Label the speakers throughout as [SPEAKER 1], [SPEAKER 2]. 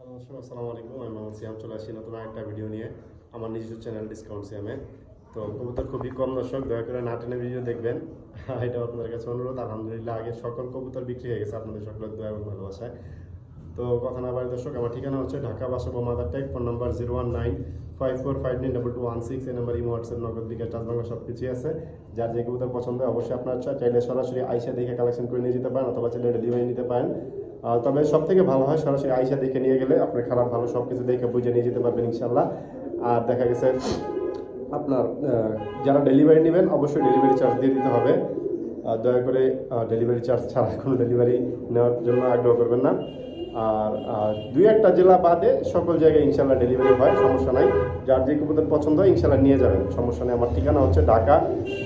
[SPEAKER 1] Hello দর্শক আসসালামু আলাইকুম। আমি মোহাম্মদ সিয়াম চলে আসছি নতুন একটা ভিডিও নিয়ে। আমার নিজস্ব চ্যানেল ডিসকাউন্ট সিয়ামে তো কবুতর খুবই কম দর্শক, দয়া করে না টেনে ভিডিও দেখবেন। এটা আপনাদের কাছে অনুরোধ। আলহামদুলিল্লাহ, আগে সকল কবুতর বিক্রি হয়ে গেছে আপনাদের সকলের দয়া এবং ভালোবাসায়। তো কথা না বাড়ি দর্শক, আমার ঠিকানা হচ্ছে ঢাকা বাসা Madartek phone number zero one nine five four five nine double two one six এই number imo WhatsApp Nagad bKash Bangla সব কিছুই আছে। যার যে কবুতর পছন্দ অবশ্যই আপনার চাইলে সরাসরি আইসা দেখে কালেকশন করে নিয়ে যেতে পারেন, অথবা চাইলে ডেলিভারি নিতে পারেন। তবে সব থেকে ভালো হয় সরাসরি আইসা দেখে নিয়ে গেলে আপনার খারাপ ভালো সব কিছু দেখে বুঝে নিয়ে যেতে পারবেন ইনশাল্লাহ আর দেখা গেছে আপনার যারা ডেলিভারি নেবেন অবশ্যই ডেলিভারি চার্জ দিয়ে দিতে হবে। দয়া করে ডেলিভারি চার্জ ছাড়া কোনো ডেলিভারি নেওয়ার জন্য আগ্রহ করবেন না। আর দুই একটা জেলা বাদে সকল জায়গায় ইনশাল্লাহ ডেলিভারি হয়, সমস্যা নাই। যার যে কবুতর পছন্দ হয় ইনশাল্লাহ নিয়ে যাবেন। সমস্যা নেই। আমার ঠিকানা হচ্ছে Dhaka,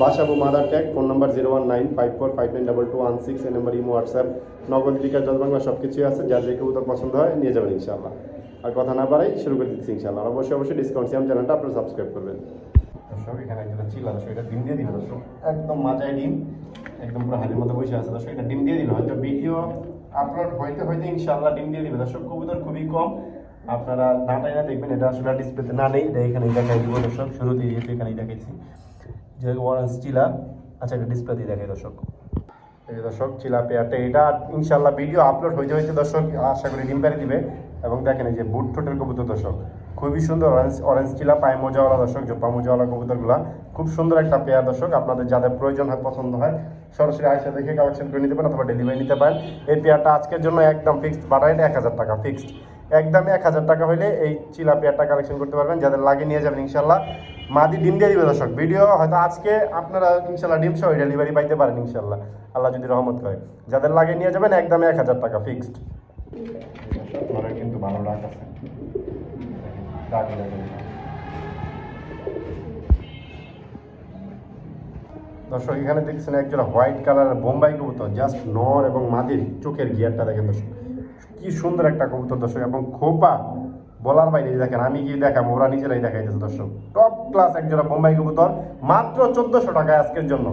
[SPEAKER 1] Basabo Madartek, phone number zero one nine five four five nine double two one six এই number imo, WhatsApp, Nagad bKash জল বাংলা সব কিছুই আছে। যার যে কবুতর পছন্দ হয়, নিয়ে যাবেন ইনশাল্লাহ আর কথা না বাড়াই, শুরু করে দিচ্ছি ইনশাল্লাহ অবশ্যই অবশ্যই ডিসকাউন্ট সিয়াম চ্যানেলটা আপনারা সাবস্ক্রাইব করবেন। একদম মাজায় ডিম, একদম পুরো হাড়ির মতো বসে আছে। দর্শক, এটা ডিম দিয়ে দিল। হয়তো ভিডিও আপলোড হইতে হইতে ইনশাআল্লাহ ডিম দিয়ে দিবে দর্শক কবুতর খুবই কম। আপনারা না দেখবেন, এটা আসলে ডিসপ্লেতে না নেই। এটা এখানেই দেখাই দিব দর্শক, শুরুতেই যেহেতু এখানেই দেখাইছি। যে অরেঞ্জ চিলা আচ্ছা এটা ডিসপ্লে দিয়ে দেখাই দর্শক। এই দর্শক, চিলা পেয়ারটা, এটা ইনশাআল্লাহ ভিডিও আপলোড হইতে হইতে দর্শক, আশা করি ডিম পেরে দিবে। এবং দেখেন এই যে বুট ঠোঁটের কবুতর দর্শক। খুবই সুন্দর অরেঞ্জ অরেঞ্জ চিলা পায়ে মোজাওয়ালা দর্শক জোপা মোজাওয়ালা কবুতরগুলা। খুব সুন্দর একটা পেয়ার দর্শক, আপনাদের যাদের প্রয়োজন হয়, পছন্দ হয়, সরাসরি আয়সা দেখে কালেকশন করে নিতে পারেন অথবা ডেলিভারি নিতে পারেন। এই পেয়ারটা আজকের জন্য একদম ফিক্সড বাটাইটা এক হাজার টাকা ফিক্সড একদম এক হাজার টাকা হলে এই চিলা পেয়ারটা কালেকশন করতে পারবেন। যাদের লাগে নিয়ে যাবেন ইনশাল্লাহ মাদি ডিম দিয়ে দিবে দর্শক ভিডিও হয়তো আজকে আপনারা ইনশাল্লাহ ডিম সহ ডেলিভারি পাইতে পারেন ইনশাল্লাহ আল্লাহ যদি রহমত করে। যাদের লাগে নিয়ে যাবেন একদম এক হাজার টাকা ফিক্সড কিন্তু ভালো ডাক আছে দর্শক, এখানে দেখছেন একজোড়া হোয়াইট কালারের বোম্বাই কবুতর, জাস্ট নর এবং মাদির চোখের গিয়ারটা দেখেন দর্শক। কি সুন্দর একটা কবুতর দর্শক, এবং খোপা বলার বাইরে দেখেন, আমি গিয়ে দেখাম ওরা নিজেরাই দেখাইতেছে দর্শক। টপ ক্লাস একজোড়া বোম্বাই কবুতর, মাত্র চোদ্দশো টাকা আজকের জন্য।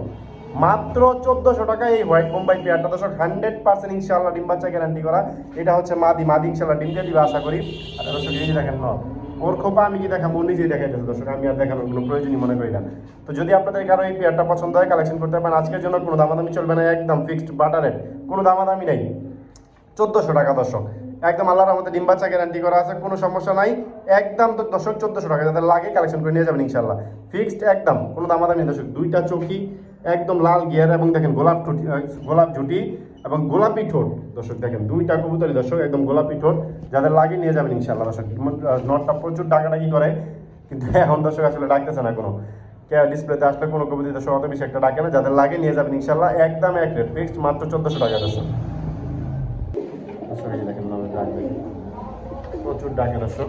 [SPEAKER 1] মাত্র চোদ্দশো টাকা এই হোয়াইট বোম্বাই পেয়ারটা। দর্শক হান্ড্রেড পার্সেন্ট ইনশাল্লাহ ডিম বাচ্চা গ্যারান্টি করা। এটা হচ্ছে মাদি। মাদি ইনশাল্লাহ ডিম দিয়ে দিবে, আশা করি। আর দর্শক, এই দেখেন, ন। ওর খোপা আমি কি দেখাবো? নিজেই দেখাইতেছে। দর্শক, আমি আর দেখানোর কোনো প্রয়োজনই মনে করি না। তো যদি আপনাদের কারও এই পেয়ারটা পছন্দ হয় কালেকশন করতে পারেন। আজকের জন্য কোনো দামাদামি চলবে না, একদম ফিক্সড বাটারের কোনো দামাদামি নেই। চোদ্দোশো টাকা, দর্শক। একদম আল্লাহর আমাদের ডিম বাচ্চা গ্যারান্টি করা আছে, কোনো সমস্যা নাই। একদম তো দর্শক, চোদ্দোশো টাকা। যাদের লাগে কালেকশন করে নিয়ে যাবেন ইনশাল্লাহ ফিক্সড একদম, কোনো দামাদামি দর্শক, দুইটা চোখি একদম লাল গিয়ার এবং দেখেন গোলাপ টুটি গোলাপ ঝুটি এবং গোলাপি ঠোঁট। দর্শক দেখেন, দুইটা কবুতরি দর্শক, একদম গোলাপি ঠোঁট। যাদের লাগে নিয়ে যাবেন ইনশাল্লাহ দর্শক। নটটা প্রচুর ডাকাডাকি করে, কিন্তু এখন দর্শক আসলে ডাকতেছে না কোনো। ডিসপ্লেতে আসলে কোনো কবুতরি দর্শক অত বেশি একটা ডাকে না। যাদের লাগে নিয়ে যাবেন ইনশাল্লাহ একদম এক রেট ফিক্সড মাত্র চোদ্দোশো টাকা দর্শক। দর্শক দেখেন প্রচুর ডাকে দর্শক।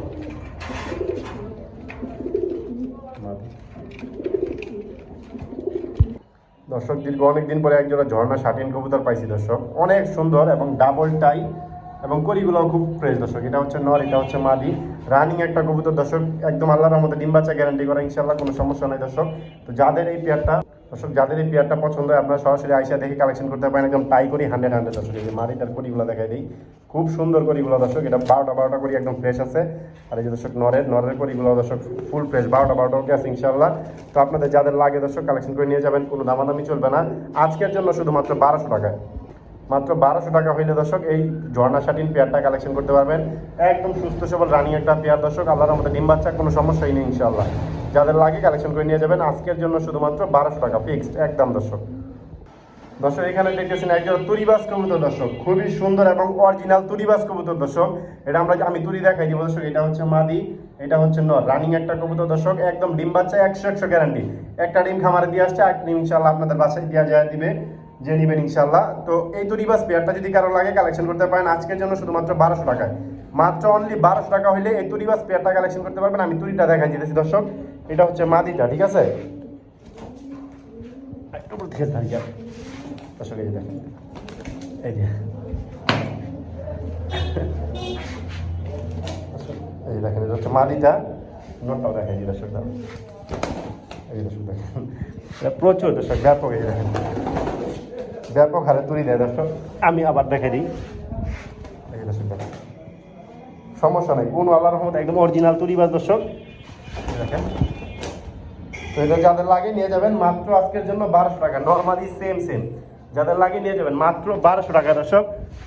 [SPEAKER 1] দর্শক, দীর্ঘ অনেকদিন পরে একজোড়া ঝর্ণা শাটিন কবুতর পাইছি দর্শক। অনেক সুন্দর এবং ডাবল টাই এবং করিগুলো খুব ফ্রেশ দর্শক। এটা হচ্ছে নর, এটা হচ্ছে মাদি। রানিং একটা কবুতর দর্শক, একদম আল্লাহর মধ্যে ডিম বাচ্চা গ্যারান্টি করা ইনশাল্লাহ কোনো সমস্যা নেই দর্শক। তো যাদের এই পেয়ারটা দর্শক, যাদের এই পেয়ারটা পছন্দ হয়, আপনারা সরাসরি আইসা দেখে কালেকশন করতে পারেন। একদম টাই করি হান্ড্রেড হান্ড্রেড দর্শক, এই যে মারিটার করিগুলো দেখাই দিই। খুব সুন্দর করিগুলো দর্শক, এটা বারোটা বারোটা করি একদম ফ্রেশ আছে। আর এই যে দর্শক, নরের নরের করিগুলো দর্শক ফুল ফ্রেশ বারোটা বারোটা আছে ইনশাল্লাহ তো আপনাদের যাদের লাগে দর্শক কালেকশন করে নিয়ে যাবেন, কোনো দামাদামি চলবে না। আজকের জন্য শুধুমাত্র বারোশো টাকায়। মাত্র বারোশো টাকা হইলে দর্শক, এই ঝর্ণা শাটিন পেয়ারটা কালেকশন করতে পারবেন। একদম সুস্থ, সবল, রানিং একটা পেয়ার দর্শক, আল্লাহর মধ্যে ডিম বাচ্চা, কোনো সমস্যাই নেই ইনশাল্লাহ যাদের লাগে কালেকশন করে নিয়ে যাবেন, আজকের জন্য শুধুমাত্র বারোশো টাকা ফিক্সড একদম দর্শক। দর্শক, এখানে দেখতেছেন একজন তুরিবাস কবুতর দর্শক, খুবই সুন্দর এবং অরিজিনাল তুরিবাস কবুতর দর্শক। এটা আমরা আমি তুরি দেখাই দিব দর্শক, এটা হচ্ছে মাদি, এটা হচ্ছে নর রানিং একটা কবুতর দর্শক, একদম ডিম বাচ্চা, একশো একশো গ্যারান্টি একটা ডিম খামারে দিয়ে আসছে, এক ডিম ইনশাল্লাহ আপনাদের বাসায় দেওয়া যায়, দিবে। যে নিবেন ইনশাল্লাহ তো এই তুরিবাস পেয়ারটা যদি কারও লাগে কালেকশন করতে পারেন, আজকের জন্য শুধুমাত্র বারোশো টাকায়। মাত্র অনলি বারোশো টাকা হলে এই তুরিবাস পেয়ারটা কালেকশন করতে পারবেন। আমি তুরিটা দেখাই দিতেছি, দর্শক। এটা হচ্ছে মাদিটা, ঠিক আছে? এই এই এই দেখেন, এটা হচ্ছে মাদিটা। এই প্রচুর, দর্শক, ব্যাপক, এই দেখেন। ব্যাপক হারে তুলি দেয় দর্শক। আমি আবার দেখে দিই। সমস্যা নেই কোন আল্লাহ রহমত একদম অরিজিনাল তুলিবাজ দর্শক। দেখেন। তো এটা যাদের লাগে নিয়ে যাবেন মাত্র আজকের জন্য বারোশো টাকা। নর্মালি সেম সেম যাদের লাগে নিয়ে যাবেন মাত্র বারোশো টাকা দর্শক।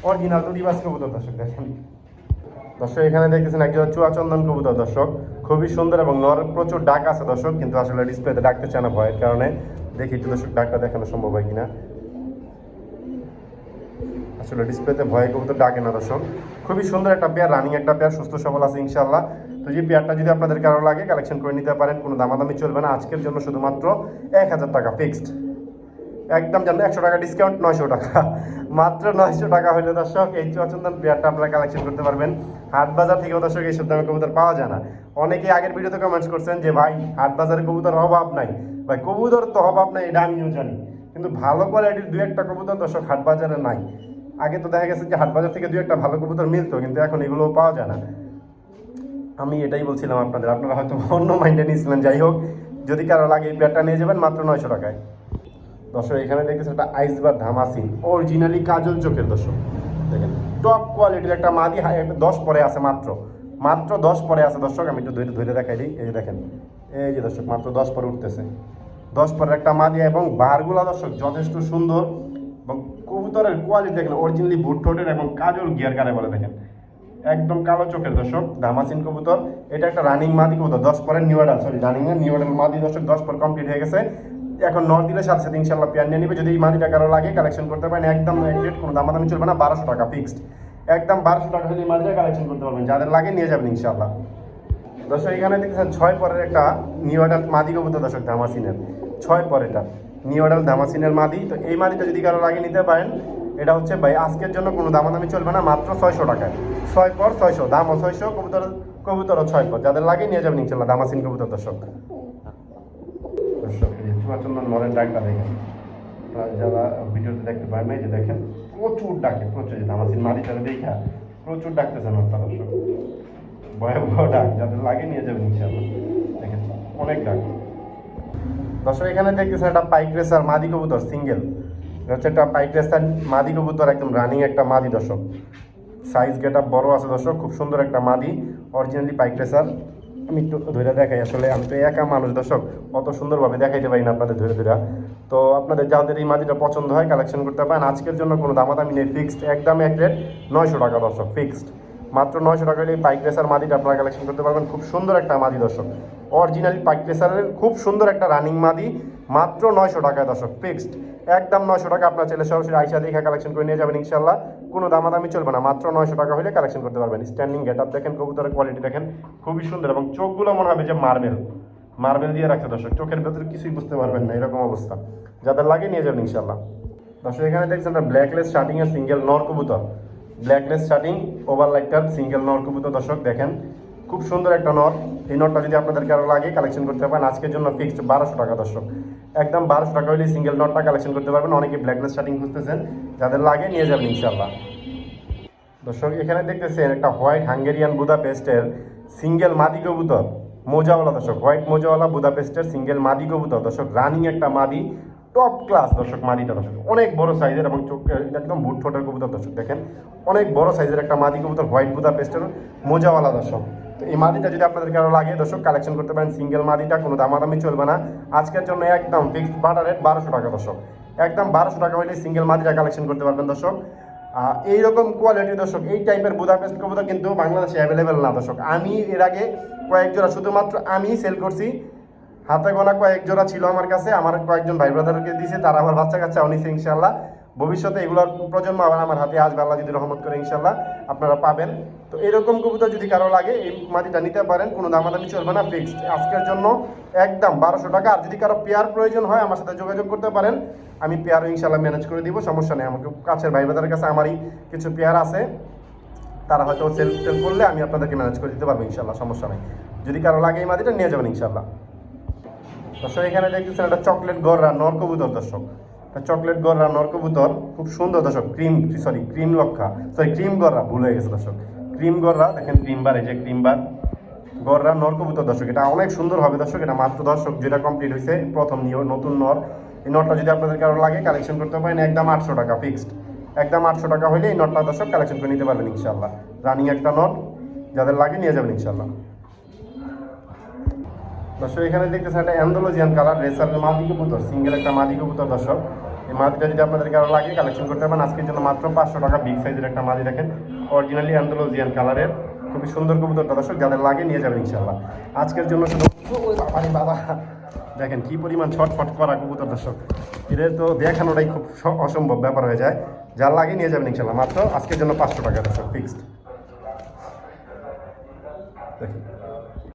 [SPEAKER 1] অরিজিনাল তুলিবাজ কবুতর দর্শক দেখেন। দর্শক এখানে দেখতেছেন একজন চুয়াচন্দন কবুতর দর্শক। খুবই সুন্দর এবং নর প্রচুর ডাক আছে দর্শক। কিন্তু আসলে ডিসপ্লেতে ডাকতে চায় না ভয়ের কারণে। দেখি একটু দর্শক ডাকটা দেখানো সম্ভব হয় কিনা। আসলে ডিসপ্লেতে ভয়ে কবুতর ডাকে না, দর্শক। খুবই সুন্দর একটা পেয়ার রানিং একটা পেয়ার সুস্থ, সবল আছে ইনশাল্লাহ তো যে পেয়ারটা যদি আপনাদের কারও লাগে কালেকশন করে নিতে পারেন, কোনো দামাদামি চলবে না। আজকের জন্য শুধুমাত্র এক হাজার টাকা ফিক্সড একদম জানেন একশো টাকা ডিসকাউন্ট নয়শো টাকা। মাত্র নয়শো টাকা হলে দর্শক, এই চুয়াচন্দন পেয়ারটা আপনারা কালেকশন করতে পারবেন। হাট বাজার থেকেও, দর্শক এইসব দামে কবুতর পাওয়া যায় না। অনেকেই আগের ভিডিওতে কমেন্টস করছেন যে, ভাই, হাট বাজারে কবুতর অভাব নাই। ভাই কবুতর তো অভাব নাই, এটা আমিও জানি। কিন্তু ভালো কোয়ালিটির দু একটা কবুতর, দর্শক, হাট বাজারে নাই। আগে তো দেখা গেছে যে হাট বাজার থেকে দু একটা ভালো কবুতর মিলতো, কিন্তু এখন এগুলো পাওয়া যায় না। আমি এটাই বলছিলাম আপনাদের, আপনারা হয়তো অন্য মাইন্ডে নিয়েছিলেন। যাই হোক, যদি কারও লাগে এই নিয়ে যাবেন মাত্র নয়শো টাকায়। দর্শক, এখানে দেখতেছেন একটা আইসবার ধামাসিন অরিজিনালি কাজল চোখের দর্শক। দেখেন টপ কোয়ালিটির একটা মাদি হাই একটা দশ পরে আছে মাত্র। মাত্র দশ পরে আছে দর্শক, আমি একটু ধরে ধরে দেখাই দিই। এই দেখেন, এই যে দর্শক, মাত্র দশ পরে উঠতেছে। দশ পরের একটা মাদি এবং বারগুলা দর্শক যথেষ্ট সুন্দর এবং কবুতরের কোয়ালিটি দেখেন অরিজিনালি বুট ঠোঁটের এবং কাজল গিয়ার কারে বলে দেখেন। একদম কালো চোখের দর্শক ধামাসিন কবুতর। এটা একটা রানিং মাদি কবুতর, দশ পরের নিউ অর্ডার সরি রানিং এর নিউ অর্ডার মাদি দর্শক, দশ পর কমপ্লিট হয়ে গেছে। এখন নর দিলে সাথে সাথে ইনশাল্লাহ পেয়ার নিয়ে নিবে। যদি এই মাদিটা কারও লাগে কালেকশন করতে পারেন। একদম রেট কোনো দামাদামি চলবে না, বারোশো টাকা ফিক্সড একদম বারোশো টাকা এই মাদিটা কালেকশন করতে পারবেন। যাদের লাগে নিয়ে যাবেন ইনশাল্লাহ দর্শক, এখানে দেখতেছেন ছয় পরের একটা নিউ অর্ডার মাদি কবুতর দর্শক ধামাসিনের ছয় পরেরটা। নিউ অর্ডার ধামাসিনের মাদি। তো এই মাদিটা যদি কারও লাগে নিতে পারেন, এটা হচ্ছে ভাই, আজকের জন্য কোনো দামাদামি চলবে না, মাত্র ছয়শো টাকায়। ছয় পর ছয়শো, দামও ছয়শো, কবুতর, কবুতরও ছয় পর। যাদের লাগে নিয়ে যাবেন ইনশাল্লাহ, দামাসিন কবুতর দর্শক। যারা দেখতে পারেন এই যে দেখেন, প্রচুর ডাকে, প্রচুর। দামাসিন দেখা প্রচুর ডাকতেছেন ডাক, যাদের লাগে নিয়ে দেখেন, অনেক ডাক। দর্শক, এখানে দেখতেছেন একটা পাইক রেসার মাদি কবুতর সিঙ্গেল হচ্ছে একটা পাইক রেসার মাদি কবুতর, একদম রানিং একটা মাদি, দর্শক। সাইজ গেট বড় আছে, দর্শক, খুব সুন্দর একটা মাদি অরিজিনালি পাইক রেসার আমি একটু ধরে দেখাই, আসলে আমি তো একা মানুষ, দর্শক, অত সুন্দরভাবে দেখাইতে পারি না আপনাদের ধরে ধরে তো আপনাদের যাদের এই মাদিটা পছন্দ হয় কালেকশন করতে পারেন। আজকের জন্য কোনো দামাদামি নেই ফিক্সড একদম এক রেট নয়শো টাকা, দর্শক ফিক্সড মাত্র নয়শো টাকা হলে পাইক রেসার মাদিটা আপনারা কালেকশন করতে পারবেন। খুব সুন্দর একটা মাদি দর্শক। অরিজিনালি পাইক রেসারের খুব সুন্দর একটা রানিং মাদি। মাত্র নয়শো টাকায় দর্শক ফিক্সড একদম নয়শো টাকা আপনার ছেলে সরাসরি আইসা দেখা কালেকশন করে নিয়ে যাবেন ইনশাল্লাহ কোনো দামাদামি চলবে না, মাত্র নয়শো টাকা হলে কালেকশন করতে পারবেন। স্ট্যান্ডিং গেট আপ দেখেন, কবুতরের কোয়ালিটি দেখেন, খুবই সুন্দর এবং চোখগুলো মনে হবে যে মার্বেল মার্বেল দিয়ে রাখছে দর্শক, চোখের ভেতরে কিছুই বুঝতে পারবেন না, এরকম অবস্থা। যাদের লাগে নিয়ে যাবেন ইনশাল্লাহ দর্শক, এখানে দেখছেন ব্ল্যাকলেস শার্টিং এর সিঙ্গেল নর কবুতর। ব্ল্যাকলেস শার্টিং ওভার লাইটার সিঙ্গেল নর কবুতর দর্শক দেখেন। খুব সুন্দর একটা নট এই নটটা যদি আপনাদেরকে আরও লাগে কালেকশন করতে পারেন আজকের জন্য ফিক্সড বারোশো টাকা দর্শক। একদম বারোশো টাকা হলে সিঙ্গেল নটটা কালেকশন করতে পারবেন। অনেকে ব্ল্যাকলেস শার্টিং খুঁজতেছেন। যাদের লাগে নিয়ে যাবেন ইনশাল্লাহ দর্শক, এখানে দেখতেছেন একটা হোয়াইট হাঙ্গেরিয়ান বুদাপেস্টের সিঙ্গেল মাদি কবুতর। মোজাওয়ালা দর্শক হোয়াইট মোজাওয়ালা বুদাপেস্টের সিঙ্গেল মাদি কবুতর। দর্শক রানিং একটা মাদি। টপ ক্লাস দর্শক মাদিটা দর্শক। অনেক বড় সাইজের এবং চোখ একদম বুট ঠোঁটের কবুতর দর্শক, দেখেন। অনেক বড় সাইজের একটা মাদি কবুতর হোয়াইট বুদাপেস্টের মোজাওয়ালা দর্শক। তো এই মাদিটা যদি আপনাদের কারও লাগে দর্শক কালেকশন করতে পারেন সিঙ্গেল মাদিটা কোনো দামাদামি চলবে না। আজকের জন্য একদম ফিক্সড বাটার রেট বারোশো টাকা দর্শক। একদম বারোশো টাকা হলে সিঙ্গেল মাদিটা কালেকশন করতে পারবেন দর্শক। এইরকম কোয়ালিটি দর্শক, এই টাইপের বুদাপেস্ট কবুতর কিন্তু বাংলাদেশে অ্যাভেলেবেল না দর্শক। আমি এর আগে কয়েক শুধুমাত্র আমি সেল করছি। হাতে গোনা কয়েক জোড়া ছিল আমার কাছে, আমার কয়েকজন ভাই ব্রাদারকে দিয়েছে তারা আমার বাচ্চা কাচ্চাও নিছে ইনশাল্লাহ ভবিষ্যতে এগুলোর প্রজন্ম আবার আমার হাতে আসবে, আল্লাহ যদি রহমত করে ইনশাল্লাহ আপনারা পাবেন। তো এরকম কবুতর যদি কারও লাগে, এই মাটিটা নিতে পারেন, কোনো দামাদামি চলবে না ফিক্সড আজকের জন্য একদম বারোশো টাকা। আর যদি কারও পেয়ার প্রয়োজন হয়, আমার সাথে যোগাযোগ করতে পারেন। আমি পেয়ারও ইনশাল্লাহ ম্যানেজ করে দিব, সমস্যা নেই। আমাকে কাছের ভাই ব্রাদারের কাছে আমারই কিছু পেয়ার আছে। তারা হয়তো সেল করলে আমি আপনাদেরকে ম্যানেজ করে দিতে পারব ইনশাল্লাহ সমস্যা নেই। যদি কারও লাগে এই মাটিটা, নিয়ে যাবেন ইনশাল্লাহ দর্শক এখানে দেখতেছেন একটা চকলেট গররা নর কবুতর দর্শক। চকলেট গররা নর কবুতর, খুব সুন্দর দর্শক ক্রিম সরি ক্রিম লক্ষা। সরি ক্রিম গররা ভুল হয়ে গেছে দর্শক। ক্রিম গররা দেখেন ক্রিম বার এই যে ক্রিম বার গররা নর কবুতর দর্শক, এটা অনেক সুন্দর হবে দর্শক, এটা মাত্র দর্শক যেটা কমপ্লিট হয়েছে, প্রথম নিয়ে নতুন নর। এই নটটা যদি আপনাদের কারও লাগে কালেকশন করতে পারেন, একদম আটশো টাকা ফিক্সড একদম আটশো টাকা হলে এই নটটা দর্শক কালেকশন করে নিতে পারবেন ইনশাল্লাহ রানিং একটা নট যাদের লাগে নিয়ে যাবেন ইনশাল্লাহ দর্শক, এখানে দেখতেছেন একটা অ্যান্ডোলজিয়ান কালার রেসারের মাদি কবুতর, সিঙ্গেল একটা মাদি কবুতর, দর্শক। এই মাদিটা যদি আপনাদের কারও লাগে কালেকশন করতে পারেন। আজকের জন্য মাত্র পাঁচশো টাকা বিগ সাইজের একটা মাদি দেখেন অরিজিনালি অ্যান্ডোলজিয়ান কালারের। খুবই সুন্দর কবুতরটা, দর্শক, যাদের লাগে নিয়ে যাবেন ইনশাল্লাহ আজকের জন্য শুধু ওই বাবা দেখেন কি পরিমাণ ছটফট করা কবুতর, দর্শক। এদের তো দেখানোটাই খুব অসম্ভব ব্যাপার হয়ে যায়। যার লাগে নিয়ে যাবেন ইনশাল্লাহ মাত্র আজকের জন্য পাঁচশো টাকা, দর্শক ফিক্সড দেখেন।